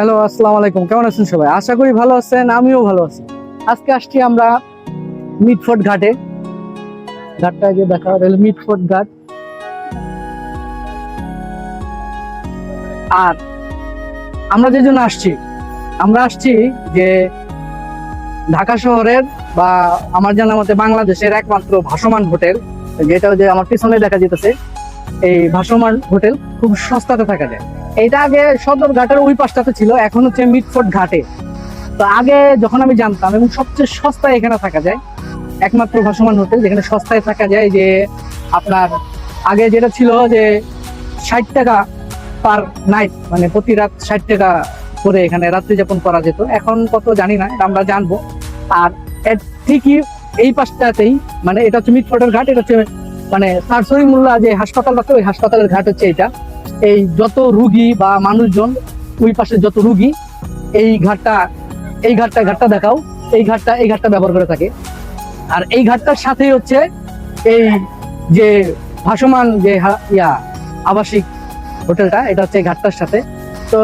Hello, আসসালামু আলাইকুম। কেমন আছেন সবাই? আশা করি ভালো আছেন, আমিও ভালো আছি। আজকে আসছি আমরা মিটফোর্ট ঘাটে। ঘাটটা যে দেখা হলো মিটফোর্ট ঘাট। আর আমরা যে জন্য আসছি, আমরা আসছি যে ঢাকা শহরের বা আমার জানা মতে বাংলাদেশের একমাত্র ভাসমান হোটেল। যেটা যে আমার পিছনে দেখা যেতেছে, এই ভাসমান হোটেল খুব সস্তাতে থাকা। যায় এটা আগে সদর ঘাটের ওই পাশটাতে ছিল, এখন হচ্ছে মিটফোর্ট ঘাটে। তো আগে যখন আমি জানতাম, এবং সবচেয়ে সস্তায় এখানে থাকা যায়, একমাত্র ভাসমান হোটেল, যেখানে সস্তায় থাকা যায় যে আপনার আগে যেটা ছিল যে ষাট টাকা পার নাইট মানে প্রতি রাত ষাট টাকা করে এখানে রাত্রি যাপন করা যেত। এখন কত জানি না আমরা জানব। আর এর ঠিকই এই পাশটাতেই মানে এটা হচ্ছে মিটফোর্টের ঘাট, এটা হচ্ছে মানে সারসরি মোল্লা যে হাসপাতাল আছে, ওই হাসপাতালের ঘাট হচ্ছে এটা। এই যত রুগী বা মানুষজন ওই পাশে যত রুগী, এই ঘাটটা এই ঘাটটা ঘাটটা দেখাও। এই ঘাটটা এই ঘাটটা ব্যবহার করে থাকে। আর এই ঘাটটার সাথেই হচ্ছে এই যে ভাসমান যে ইয়া, আবাসিক হোটেলটা, এটা হচ্ছে ঘাটটার সাথে। তো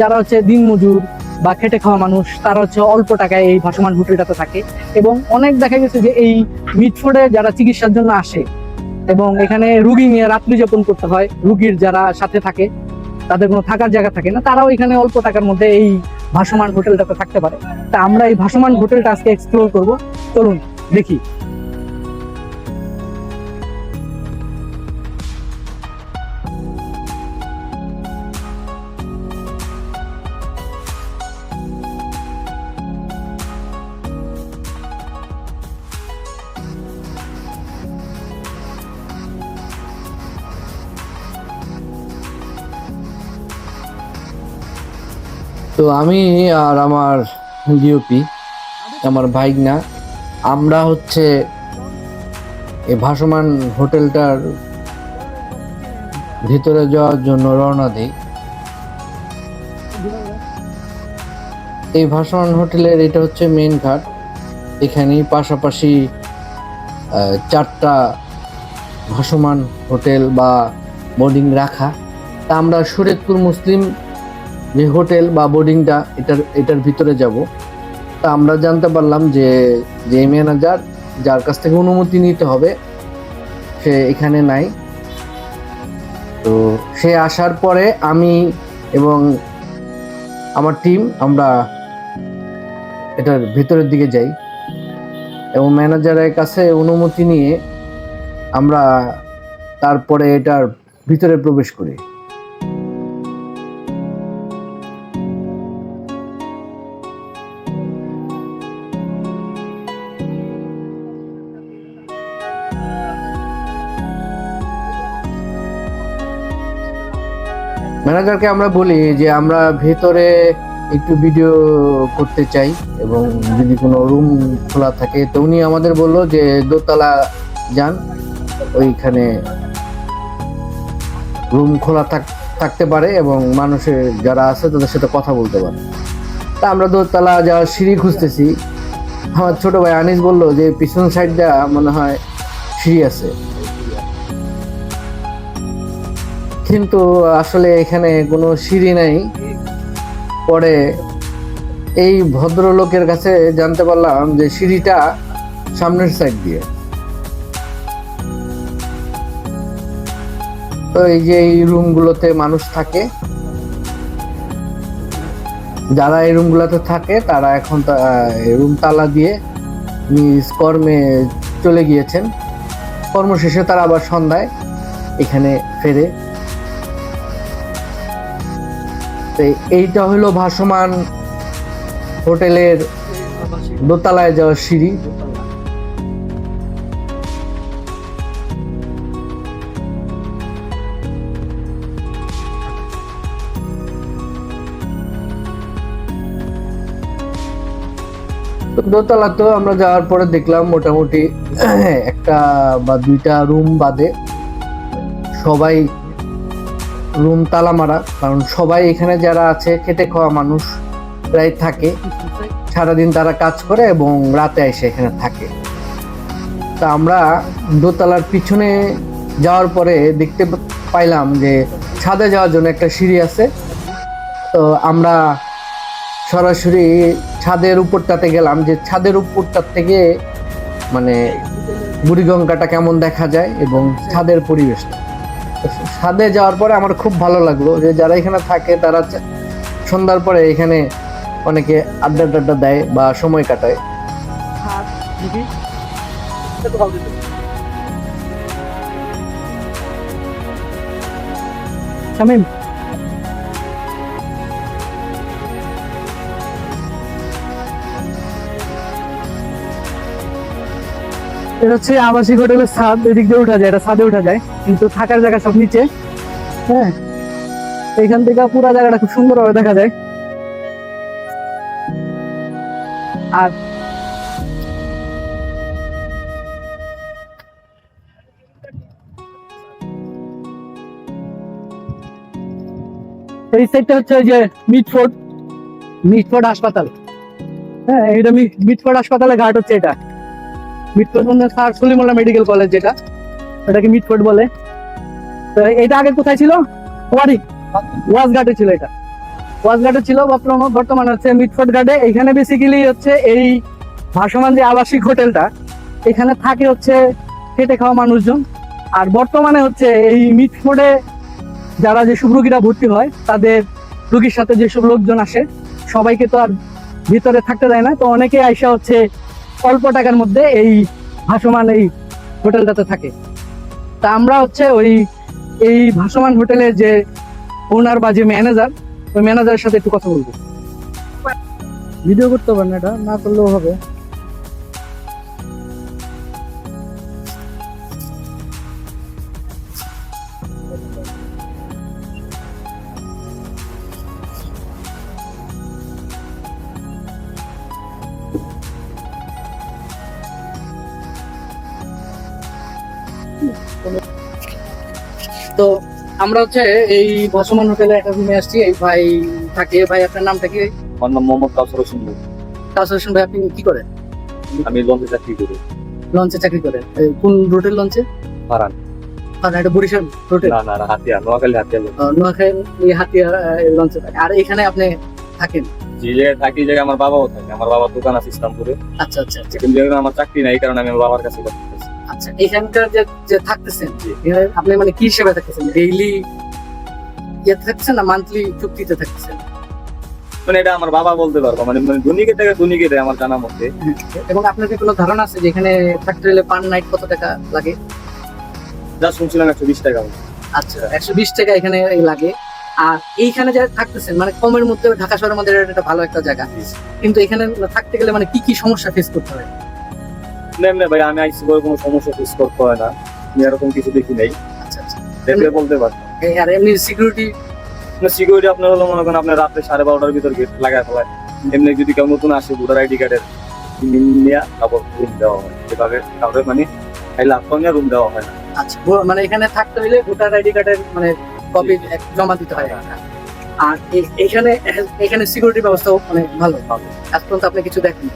যারা হচ্ছে দিনমজুর বা খেটে খাওয়া মানুষ, তারা হচ্ছে অল্প টাকায় এই ভাসমান হোটেলটাতে থাকে। এবং অনেক দেখা গেছে যে এই মিটফোর্ডে যারা চিকিৎসার জন্য আসে এবং এখানে রুগী নিয়ে রাত্রি যাপন করতে হয়। রুগীর যারা সাথে থাকে, তাদের কোনো থাকার জায়গা থাকে না। তারাও এখানে অল্প টাকার মধ্যে এই ভাসমান হোটেলটাতে থাকতে পারে। তা আমরা এই ভাসমান হোটেলটা আজকে এক্সপ্লোর করব। চলুন, দেখি। তো আমি আর আমার ডিওপি আমার ভাইগনা, আমরা হচ্ছে এই ভাসমান হোটেলটার ভিতরে যাওয়ার জন্য রওনা দিই। এই ভাসমান হোটেলের এটা হচ্ছে মেন ঘাট। এখানেই পাশাপাশি চারটা ভাসমান হোটেল বা বোর্ডিং রাখা। তা আমরা শরীয়তপুর মুসলিম যে হোটেল বা বোর্ডিংটা এটার এটার ভিতরে যাব। তা আমরা জানতে পারলাম যে যে ম্যানেজার যার কাছ থেকে অনুমতি নিতে হবে, সে এখানে নাই। তো সে আসার পরে আমি এবং আমার টিম আমরা এটার ভিতরের দিকে যাই এবং ম্যানেজারের কাছে অনুমতি নিয়ে আমরা তারপরে এটার ভিতরে প্রবেশ করি। ম্যানেজারকে আমরা বলি যে আমরা ভেতরে একটু ভিডিও করতে চাই এবং যদি কোনো রুম খোলা থাকে তো উনি আমাদের বলল যে দোতলা যান, ওইখানে রুম খোলা থাক, থাকতে পারে এবং মানুষের যারা আছে তাদের সাথে কথা বলতে পারে। তা আমরা দোতলা যাওয়ার সিঁড়ি খুঁজতেছি। আমার ছোট ভাই আনিস বলল যে পিছন সাইডটা মনে হয় সিঁড়ি আছে। কিন্তু আসলে এখানে কোনো সিঁড়ি নাই। পরে এই ভদ্রলোকের কাছে জানতে পারলাম যে সিঁড়িটা সামনের সাইড দিয়ে। তো এই যে এই রুমগুলোতে মানুষ থাকে, যারা এই রুমগুলোতে থাকে, তারা এখন রুম তালা দিয়ে নিজ কর্মে চলে গিয়েছেন। কর্মশেষে তারা আবার সন্ধ্যায় এখানে ফেরে তো এইটা হলো ভাসমান হোটেলের দোতলায় যাওয়ার সিঁড়ি। দোতলা তো আমরা যাওয়ার পরে দেখলাম মোটামুটি একটা বা দুইটা রুম বাদে সবাই রুম তালা মারা, কারণ সবাই এখানে যারা আছে, খেটে খাওয়া মানুষ প্রায় থাকে। সারাদিন তারা কাজ করে এবং রাতে এসে এখানে থাকে। তা আমরা দোতলার পিছনে যাওয়ার পরে দেখতে পাইলাম যে ছাদে যাওয়ার জন্য একটা সিঁড়ি আছে। তো আমরা সরাসরি ছাদের উপরটাতে গেলাম যে ছাদের উপরটার থেকে মানে বুড়িগঙ্গাটা কেমন দেখা যায় এবং ছাদের পরিবেশটা। ছাদে যাওয়ার পরে আমার খুব ভালো লাগল যে যারা এখানে থাকে তারা সন্ধ্যার পরে এখানে অনেকে আড্ডা টাড্ডা দেয় বা সময় কাটায়। শামিম এটা হচ্ছে আবাসিক হোটেলের ছাদ, এদিক দিয়ে উঠা যায়, এটা ছাদে উঠা যায়, কিন্তু থাকার জায়গা সব নিচে। হ্যাঁ এইখান থেকে পুরো জায়গাটা খুব সুন্দরভাবে দেখা যায়। আর এই সাইডটা হচ্ছে যে মিটফোর্ড মিটফোর্ড হাসপাতাল। হ্যাঁ এটা মিটফোর্ড হাসপাতালের ঘাট হচ্ছে এটা। Mitford Sir Salimullah medical college যেটা এটাকে মিটফোর্ড বলে। তো এটা আগে কোথায় ছিল? ওয়ারি ওয়াজঘাটে ছিল এটা। ওয়াজঘাটে ছিল বর্তমান হচ্ছে মিটফোর্ড ঘাটে। এখানে বেসিক্যালি হচ্ছে এই ভাসমান যে আবাসিক হোটেলটা, এখানে থাকে হচ্ছে খেটে খাওয়া মানুষজন। আর বর্তমানে হচ্ছে এই মিটফোর্ডে যারা যেসব রুগীরা ভর্তি হয়, তাদের রুগীর সাথে যেসব লোকজন আসে, সবাইকে তো আর ভিতরে থাকতে দেয় না। তো অনেকে আইসা হচ্ছে অল্প টাকার মধ্যে এই ভাসমান এই হোটেলটাতে থাকে। তা আমরা হচ্ছে ওই, এই ভাসমান হোটেলে যে ওনার বা যে ম্যানেজার ওই ম্যানেজারের সাথে একটু কথা বলব। ভিডিও করতে পারেন এটা, না করলেও হবে। তো আমরা হচ্ছে এই ভাসমান হোটেলে একটা রুমে আসছি এই ভাই থাকে ভাই আপনার নামটা কি আমার নাম মোহাম্মদ কাউসার হোসেন কাউসার হোসেন ভাই আপনি কি করেন? আমি লঞ্চে চাকরি করি। লঞ্চে চাকরি করেন। কোন রুটের লঞ্চে? পারান আর এটা বরিশাল রুটের না না না হাতিয়া নোয়াখালী হাতিয়া নোয়াখালী হাতিয়া লঞ্চে আর এখানে আপনি থাকেন? যে জায়গায় থাকি জায়গায় আমার বাবাও থাকে। আমার বাবার দোকান আছে ইসলামপুরে। আচ্ছা আচ্ছা আচ্ছা। কিন্তু আমার চাকরি নাই এই কারণে আমি আমার বাবার কাছে আচ্ছা এখানকার যে যে থাকতেছেন আপনি মানে কি হিসেবে থাকতেছেন? ডেইলি ইয়ে থাকতেছেন না মান্থলি চুক্তিতে থাকতেছেন? মানে এটা আমার বাবা বলতে পারব মানে মানে ধনীকে থেকে ধনীকে দেয় আমার জানা মতে। এবং আপনার কি কোনো ধারণা আছে যে এখানে থাকতে হলে পার নাইট কত টাকা লাগে? যা শুনছিলাম একশো বিশ টাকা আচ্ছা একশো বিশ টাকা এখানে লাগে। আর এইখানে যারা থাকতেছেন মানে কমের মধ্যে ঢাকা শহরের মধ্যে এটা একটা ভালো একটা জায়গা। কিন্তু এখানে থাকতে গেলে মানে কি কি সমস্যা ফেস করতে হয়? না ভাই আমি আইসি করে কোনো সমস্যা ফেস করতে হয় না। আমি এরকম কিছু দেখি নাই। আচ্ছা আচ্ছা। দেখলে বলতে পারব এই আর এমনি সিকিউরিটি সিকিউরিটি আপনার হলো মনে করেন আপনার রাত্রে সাড়ে বারোটার ভিতর গেট লাগায় ফেলায়। এমনি যদি কেউ নতুন আসে ভোটার আইডি কার্ডের নিয়ে তারপর রুম দেওয়া হয়। এভাবে কাউকে মানে খাইলে আপনার নিয়ে রুম দেওয়া হয় না। আচ্ছা মানে এখানে থাকতে হলে ভোটার আইডি কার্ডের মানে কপি জমা দিতে হয়। আর এখানে এখানে সিকিউরিটি ব্যবস্থাও মানে ভালো। ভালো। আজ পর্যন্ত আপনি কিছু দেখেন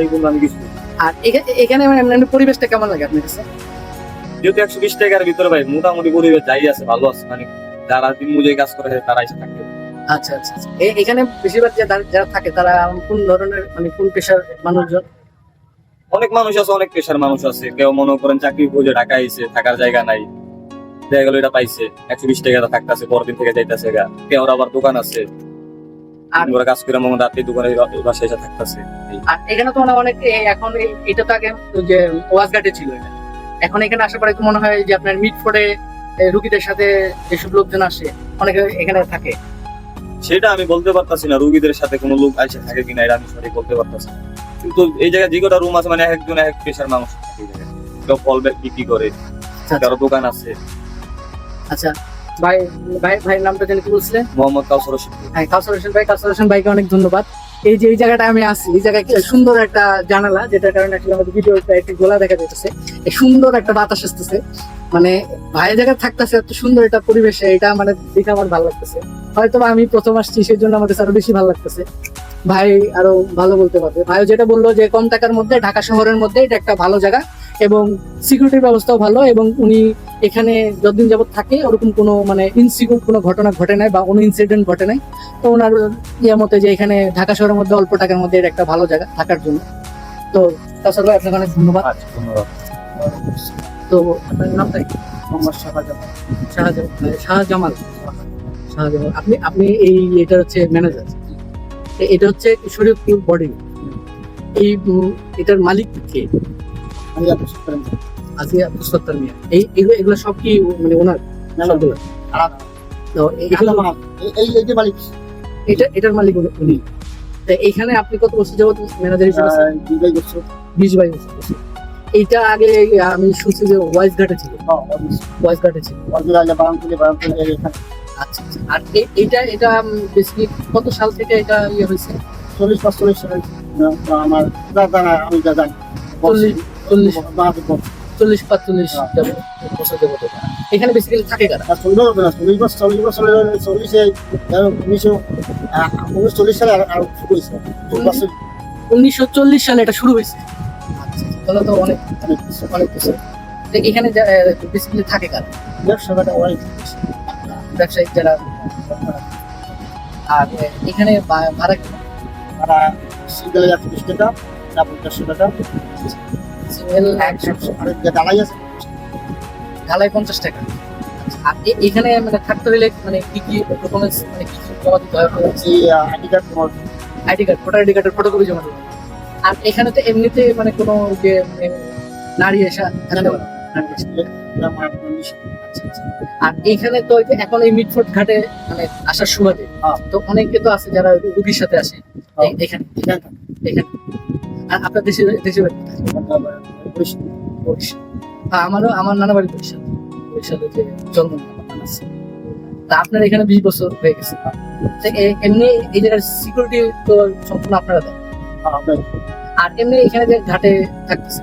এইগুলো আমি কিছু আর এখানে মানে পরিবেশটা কেমন লাগে আপনার কাছে? যেহেতু একশো বিশ টাকার ভিতরে ভাই মোটামুটি পরিবেশ যাই আছে ভালো আছে। মানে যারা দিন মজুরি কাজ করে তারা এসে থাকে। আচ্ছা আচ্ছা আচ্ছা। এখানে বেশিরভাগ যারা- থাকে তারা কোন ধরনের মানে কোন পেশার মানুষজন? অনেক মানুষ আছে অনেক পেশার মানুষ আছে। কেউ মনে করেন চাকরি খুঁজে ঢাকা আইছে থাকার জায়গা নাই। গেল এটা পাইছে একশো বিশ টাকা থাকতেছে পরের দিন থেকে যাইতেছে গা। কেউ আবার দোকান আছে। আর- কাজ করে মনে রাত্রি দোকানে বাসায় এসে থাকতেছে। আর এখানে তো মানে অনেক এখন এটা তো আগে যে ওয়াজঘাটে ছিল এটা। এখন এখানে আসার পরে মনে হয় যে আপনার মিট মিটফোর্ডে রুগীদের সাথে যেসব লোকজন আসে অনেকে এখানে থাকে। সেটা আমি বলতে পারতাছি না রুগীদের সাথে কোনো লোক আইসে থাকে কিনা এটা আমি সঠিক বলতে পারতাছি না। কিন্তু এই জায়গায় যে কটা রুম আছে মানে একজন এক পেশার মানুষ থাকে কেউ ফল ব্যাগ বিক্রি করে আচ্ছা, কারও দোকান আছে। আচ্ছা ভাই ভাই ভাইয়ের নামটা যেন কি বলছিলেন মোহাম্মদ কাউসর রশিদ। হ্যাঁ কাউসার হোসেন ভাই কাউসার হোসেন ভাইকে অনেক ধন্যবাদ। এই যে এই জায়গাটা আমি এই জায়গায় সুন্দর একটা জানালা যেটার কারণে আসলে আমাদের ভিডিওটা একটু গোলা দেখা এই সুন্দর একটা বাতাস আসতেছে। মানে ভাই জায়গায় থাকতেছে এত সুন্দর একটা পরিবেশে এটা মানে দেখে আমার ভালো লাগতেছে। হয়তো আমি প্রথম আসছি সেই জন্য আমার কাছে আরও বেশি ভালো লাগতেছে। ভাই আরও ভালো বলতে পারবে। ভাই যেটা বলল যে কম টাকার মধ্যে ঢাকা শহরের মধ্যে এটা একটা ভালো জায়গা। এবং সিকিউরিটির ব্যবস্থাও ভালো এবং উনি এখানে যতদিন যাবত থাকে ওরকম কোনো মানে ইনসিকিউর কোনো ঘটনা ঘটে নাই বা কোনো ইনসিডেন্ট ঘটে নাই। তো ওনার ইয়ে মতে যে এখানে ঢাকা শহরের মধ্যে অল্প টাকার মধ্যে একটা ভালো জায়গা থাকার জন্য। তো তাছাড়া আপনাকে অনেক ধন্যবাদ। আচ্ছা তো আপনার নামটা কি মোহাম্মদ শাহজামাল। শাহজামাল শাহজামাল। শাহজামাল আপনি আপনি এই এটা হচ্ছে ম্যানেজার এটা হচ্ছে শরীয়তপুর বডি এই এটার মালিক কে? সত্তর মিয়া। এই এগুলো এগুলো সব কি মানে ওনার সবগুলো? তো এগুলো এটা এটার মালিক উনি- এইখানে আপনি কত বছর যাবত ম্যানেজার হিসেবে? বিশ বাইশ বছর। এইটা আগে আমি শুনছি যে ওয়াইস ঘাটে ছিল। ওয়াইস ঘাটে। ছিল। আচ্ছা আচ্ছা। আর এ- এটা বেসিক্যালি কত সাল থেকে এটা ইয়ে হয়েছে? চল্লিশ পাঁচচল্লিশ আমার দাদা আমি দাদা চল্লিশ চল্লিশ চল্লিশ চল্লিশ পাঁচচল্লিশ যাবত বছর যাবত এটা। এখানে বেসিক্যালি থাকে কারা? চল্লিশ বছর চল্লিশ বছর চল্লিশে উনিশশো উনিশশো চল্লিশ সালে আর শুরু উনিশশো চল্লিশ সালে এটা শুরু হয়েছে। আচ্ছা, তাহলে তো অনেক অনেক কিছু এখানে বেসিক্যালি থাকে কারা? ব্যবসাটা অনেক। ব্যবসায়িক যারা আর এখানে ভাড়া তারা একশো বিশ টাকা তারপর দেড়শো টাকা। আছে? ঢালাই পঞ্চাশ টাকা। আচ্ছা, আর এখানে মানে থাকতে হলে মানে কি কি ডকুমেন্টস মানে কি কি জমা দিতে হয়? ID card ID card voter ID কার্ডের ফটোকপি জমা দিতে আর এখানে তো এমনিতে মানে কোনো যে মানে, নারী এসা থাকতে পারে আচ্ছা, আচ্ছা। আর এখানে তো এখন এই মিটফোর্ট ঘাটে মানে আসার সুবাদে হ্যাঁ। তো অনেকে তো আছে যারা রুগীর সাথে আসে। এখানে। এখানে। আর আপনার দেশে দেশে বাড়ি বরিশাল। হ্যাঁ, আমারও আমার নানা বাড়ি বরিশাল। বরিশালে যে জন্ম আছে। তা আপনার এখানে বিশ বছর হয়ে গেছে। এমনি এই জায়গার সিকিউরিটি তো সম্পূর্ণ আপনারা দেন। আর এমনি এখানে যে ঘাটে থাকতেছে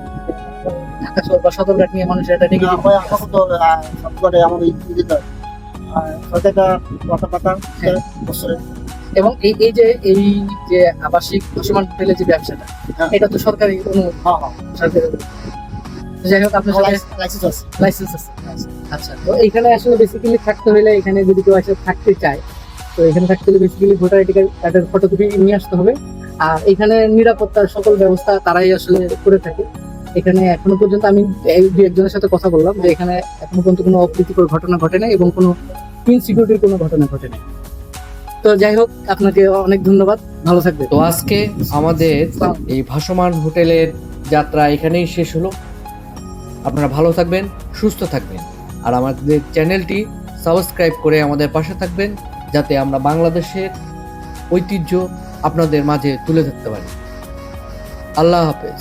ঢাকা শহর বা সদরঘাট নিয়ে মানুষের একটা নেগেটিভ দিতে সরকারটা কথা পাতা বছরে এবং এই এই যে এই যে আবাসিক ভাসমান হোটেলের যে ব্যবসাটা হ্যাঁ। এটা তো সরকারি হ্যাঁ হ্যাঁ। সরকারি যাই হোক আপনার লাইসেন্স আছে। লাইসেন্স আছে। আচ্ছা তো এখানে আসলে বেসিক্যালি থাকতে হলে এখানে যদি কেউ থাকতে চায় তো এখানে থাকতে হলে বেসিক্যালি ভোটার আইডি কার্ডের ফটোকপি নিয়ে আসতে হবে। আর এখানে নিরাপত্তার সকল ব্যবস্থা তারাই আসলে করে থাকে। এখানে এখনও পর্যন্ত আমি এই দু একজনের সাথে কথা বললাম যে এখানে এখনও পর্যন্ত কোনো অপ্রীতিকর ঘটনা ঘটে নাই এবং কোনো ইনসিকিউরিটির কোনো ঘটনা ঘটে নাই। তো যাই হোক, আপনাকে অনেক ধন্যবাদ। ভালো থাকবে তো আজকে আমাদের এই ভাসমান হোটেলের যাত্রা এখানেই শেষ হলো। আপনারা ভালো থাকবেন, সুস্থ থাকবেন। আর আমাদের চ্যানেলটি সাবস্ক্রাইব করে আমাদের পাশে থাকবেন, যাতে আমরা বাংলাদেশের ঐতিহ্য আপনাদের মাঝে তুলে ধরতে পারি। আল্লাহ হাফেজ।